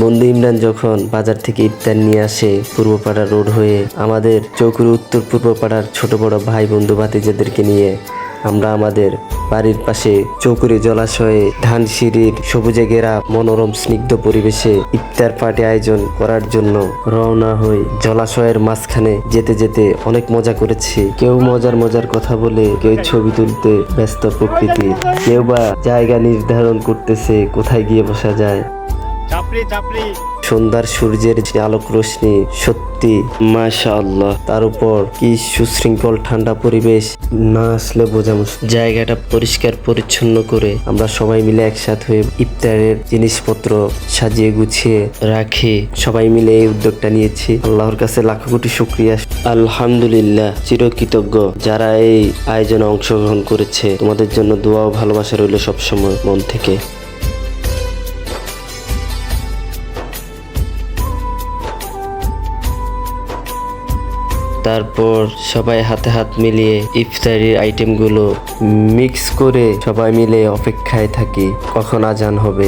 বন্ধু ইমরান যখন বাজার থেকে ইফতার নিয়ে আসে পূর্বপাড়া রোড হয়ে, আমাদের চৌকুর উত্তর পূর্বপাড়ার ছোট বড় ভাই বন্ধু ভাতিজাদেরকে নিয়ে, আমরা আমাদের বাড়ির পাশে চৌকুরি জলাশয়ে ধান সিঁড়ির সবুজে ঘেরা মনোরম স্নিগ্ধ পরিবেশে ইফতার পার্টি আয়োজন করার জন্য রওনা হই। জলাশয়ের মাঝখানে যেতে যেতে অনেক মজা করেছি। কেউ মজার মজার কথা বলে, কেউ ছবি তুলতে ব্যস্ত প্রকৃতির। কেউ বা জায়গা নির্ধারণ করতেছে কোথায় গিয়ে বসা যায়। চাপড়ি চাপড়ি। সন্ধ্যার সূর্যের যে আলোক রশ্মি, সত্যি মাশা আল্লাহ তার উপর কি সুশৃঙ্খল ঠান্ডা পরিবেশ, না আসলে বোঝা মুশকিল। জায়গাটা পরিষ্কার, পরিচ্ছন্ন করে আমরা সবাই মিলে একসাথ হয়ে ইফতারের জিনিসপত্র সাজিয়ে গুছিয়ে রাখি। সবাই মিলে এই উদ্যোগটা নিয়েছি। আল্লাহর কাছে লাখো কোটি শুক্রিয়া। আলহামদুলিল্লাহ, চিরকৃতজ্ঞ। যারা এই আয়োজনে অংশগ্রহণ করেছে, তোমাদের জন্য দোয়া ও ভালোবাসা রইল সবসময় মন থেকে। তারপর সবাই হাতে হাত মিলিয়ে ইফতারির আইটেমগুলো মিক্স করে সবাই মিলে অপেক্ষায় থাকি, কখন আজান হবে।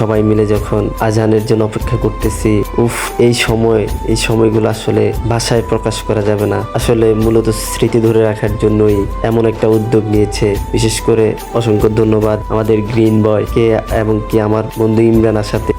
সবাই মিলে যখন আজানের জন্য অপেক্ষা করতেছি, উফ, এই সময়, এই সময়গুলো আসলে ভাষায় প্রকাশ করা যাবে না। আসলে মূলত স্মৃতি ধরে রাখার জন্যই এমন একটা উদ্যোগ নিয়েছে। বিশেষ করে অসংখ্য ধন্যবাদ আমাদের গ্রিন বয় কে এবং কি আমার বন্ধু ইমরান সাথে